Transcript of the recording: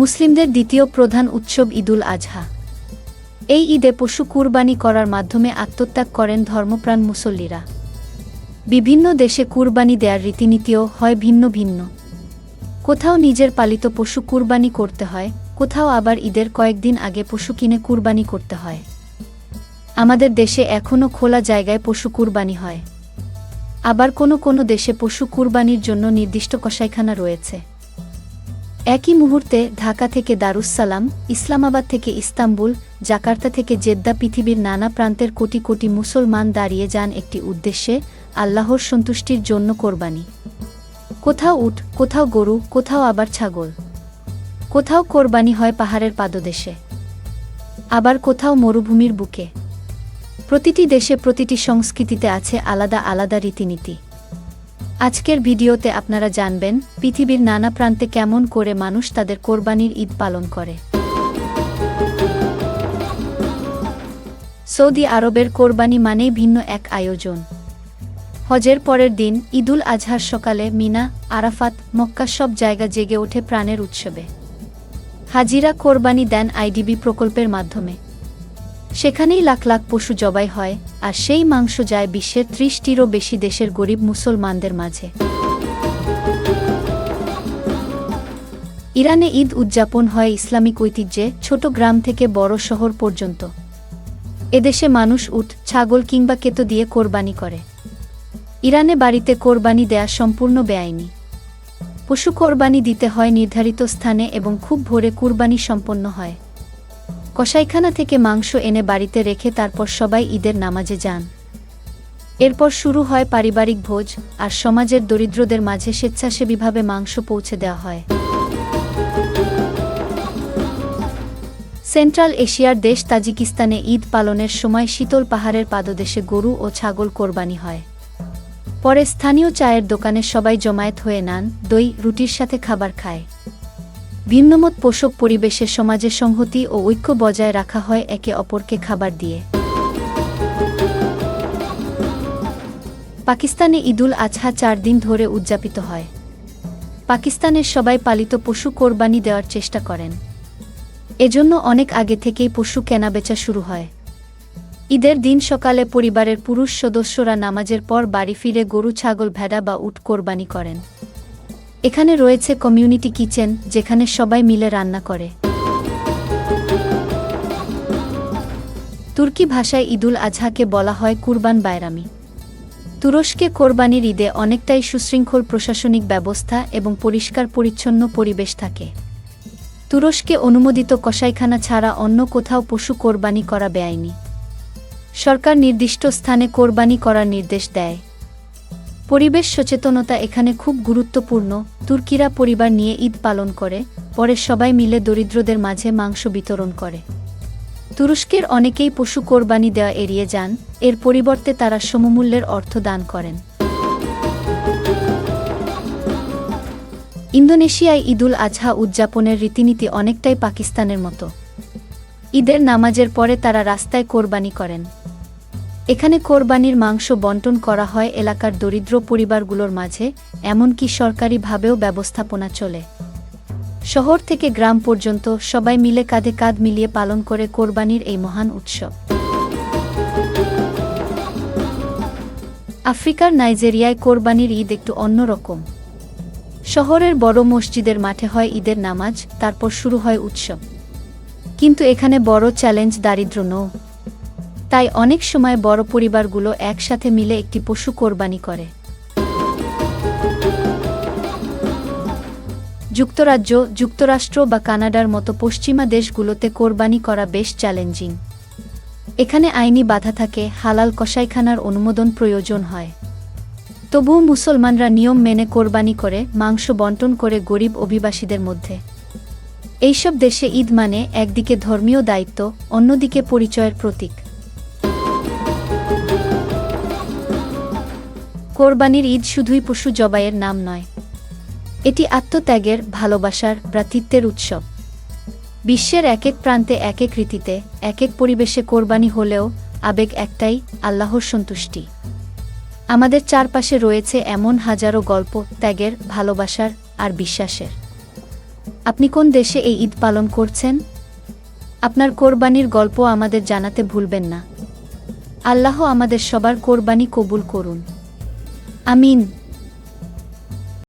মুসলিমদের দ্বিতীয় প্রধান উৎসব ঈদুল আজহা। এই ঈদে পশু কুরবানি করার মাধ্যমে আত্মত্যাগ করেন ধর্মপ্রাণ মুসল্লিরা। বিভিন্ন দেশে কুরবানি দেওয়ার রীতিনীতিও হয় ভিন্ন ভিন্ন। কোথাও নিজের পালিত পশু কুরবানি করতে হয়, কোথাও আবার ঈদের কয়েকদিন আগে পশু কিনে কুরবানি করতে হয়। আমাদের দেশে এখনও খোলা জায়গায় পশু কুরবানি হয়। আবার কোনো কোনো দেশে পশু কুরবানির জন্য নির্দিষ্ট কষাইখানা রয়েছে। একই মুহূর্তে ঢাকা থেকে দারুসালাম ইসলামাবাদ থেকে ইস্তাম্বুল, জাকার্তা থেকে জেদ্দা পৃথিবীর নানা প্রান্তের কোটি কোটি মুসলমান দাঁড়িয়ে যান একটি উদ্দেশ্যে, আল্লাহর সন্তুষ্টির জন্য কোরবানি। কোথাও উট, কোথাও গরু, কোথাও আবার ছাগল। কোথাও কোরবানি হয় পাহাড়ের পাদদেশে। আবার কোথাও মরুভূমির বুকে। প্রতিটি দেশে প্রতিটি সংস্কৃতিতে আছে আলাদা আলাদা রীতিনীতি। আজকের ভিডিওতে আপনারা জানবেন, পৃথিবীর নানা প্রান্তে কেমন করে মানুষ তাদের কোরবানির ঈদ পালন করে। সৌদি আরবের কোরবানি মানেই ভিন্ন এক আয়োজন। হজের পরের দিন ঈদুল আজহার সকালে মিনা, আরাফাত, মক্কা সব জায়গা জেগে ওঠে প্রাণের উৎসবে। হাজিরা কোরবানি দেন আইডিবি প্রকল্পের মাধ্যমে। সেখানেই লাখ লাখ পশু জবাই হয়, আর সেই মাংস যায় বিশ্বের ত্রিশটিরও বেশি দেশের গরিব মুসলমানদের মাঝে। ইরানে ঈদ উদযাপন হয় ইসলামিক ঐতিহ্যে ছোট গ্রাম থেকে বড় শহর পর্যন্ত। এদেশে মানুষ উট, ছাগল কিংবা কেতো দিয়ে কোরবানি করে। ইরানে বাড়িতে কোরবানি দেয়া সম্পূর্ণ বেআইনি। পশু কোরবানি দিতে হয় নির্ধারিত স্থানে এবং খুব ভোরে কুরবানি সম্পন্ন হয়। কসাইখানা থেকে মাংস এনে বাড়িতে রেখে তারপর সবাই ঈদের নামাজে যান। এরপর শুরু হয় পারিবারিক ভোজ, আর সমাজের দরিদ্রদের মাঝে স্বেচ্ছাসেবীভাবে মাংস পৌঁছে দেওয়া হয়। সেন্ট্রাল এশিয়ার দেশ তাজিকিস্তানে ঈদ পালনের সময় শীতল পাহাড়ের পাদদেশে গরু ও ছাগল কোরবানি হয়। পরে স্থানীয় চায়ের দোকানে সবাই জমায়েত হয়ে নান, দই, রুটির সাথে খাবার খায়। ভিন্নমত পোষক পরিবেশে সমাজে সংহতি ও ঐক্য বজায় রাখা হয় একে অপরকে খাবার দিয়ে। পাকিস্তানে ঈদুল আজহা চার দিন ধরে উদযাপিত হয়। পাকিস্তানের সবাই পালিত পশু কোরবানি দেওয়ার চেষ্টা করেন। এজন্য অনেক আগে থেকেই পশু কেনাবেচা শুরু হয়। ঈদের দিন সকালে পরিবারের পুরুষ সদস্যরা নামাজের পর বাড়ি ফিরে গরু, ছাগল, ভেড়া বা উট কোরবানি করেন। এখানে রয়েছে কমিউনিটি কিচেন, যেখানে সবাই মিলে রান্না করে। তুর্কি ভাষায় ঈদুল আজহাকে বলা হয় কুরবান বায়রামি তুরস্কে কোরবানির ঈদে অনেকটাই সুশৃঙ্খল প্রশাসনিক ব্যবস্থা এবং পরিষ্কার পরিচ্ছন্ন পরিবেশ থাকে। তুরস্কে অনুমোদিত কসাইখানা ছাড়া অন্য কোথাও পশু কোরবানি করা বেআইনি। সরকার নির্দিষ্ট স্থানে কোরবানি করার নির্দেশ দেয়। পরিবেশ সচেতনতা এখানে খুব গুরুত্বপূর্ণ। তুর্কিরা পরিবার নিয়ে ঈদ পালন করে, পরে সবাই মিলে দরিদ্রদের মাঝে মাংস বিতরণ করে। তুরস্কের অনেকেই পশু কোরবানি দেওয়া এড়িয়ে যান, এর পরিবর্তে তারা সমমূল্যের অর্থ দান করেন। ইন্দোনেশিয়ায় ঈদুল আজহা উদযাপনের রীতিনীতি অনেকটাই পাকিস্তানের মতো। ঈদের নামাজের পরে তারা রাস্তায় কোরবানি করেন। এখানে কোরবানির মাংস বন্টন করা হয় এলাকার দরিদ্র পরিবারগুলোর মাঝে, এমনকি সরকারিভাবেও ব্যবস্থাপনা চলে। শহর থেকে গ্রাম পর্যন্ত সবাই মিলে কাঁধে কাঁধ মিলিয়ে পালন করে কোরবানির এই মহান উৎসব। আফ্রিকার নাইজেরিয়ায় কোরবানির ঈদ একটু অন্যরকম শহরের বড় মসজিদের মাঠে হয় ঈদের নামাজ, তারপর শুরু হয় উৎসব। কিন্তু এখানে বড় চ্যালেঞ্জ, দারিদ্র, নৌ। তাই অনেক সময় বড় পরিবারগুলো একসাথে মিলে একটি পশু কোরবানি করে। যুক্তরাজ্য, যুক্তরাষ্ট্র বা কানাডার মতো পশ্চিমা দেশগুলোতে কোরবানি করা বেশ চ্যালেঞ্জিং। এখানে আইনি বাধা থাকে, হালাল কসাইখানার অনুমোদন প্রয়োজন হয়। তবুও মুসলমানরা নিয়ম মেনে কোরবানি করে, মাংস বন্টন করে গরিব অভিবাসীদের মধ্যে। এইসব দেশে ঈদ মানে একদিকে ধর্মীয় দায়িত্ব, অন্যদিকে পরিচয়ের প্রতীক। কোরবানির ঈদ শুধুই পশু জবাইয়ের নাম নয়, এটি আত্মত্যাগের, ভালোবাসার, ভ্রাতৃত্বের উৎসব। বিশ্বের এক এক প্রান্তে এক এক রীতিতে এক এক পরিবেশে কোরবানি হলেও আবেগ একটাই, আল্লাহর সন্তুষ্টি। আমাদের চারপাশে রয়েছে এমন হাজারো গল্প, ত্যাগের, ভালোবাসার আর বিশ্বাসের। আপনি কোন দেশে এই ঈদ পালন করছেন? আপনার কোরবানির গল্প আমাদের জানাতে ভুলবেন না। আল্লাহ আমাদের সবার কোরবানি কবুল করুন। Amin.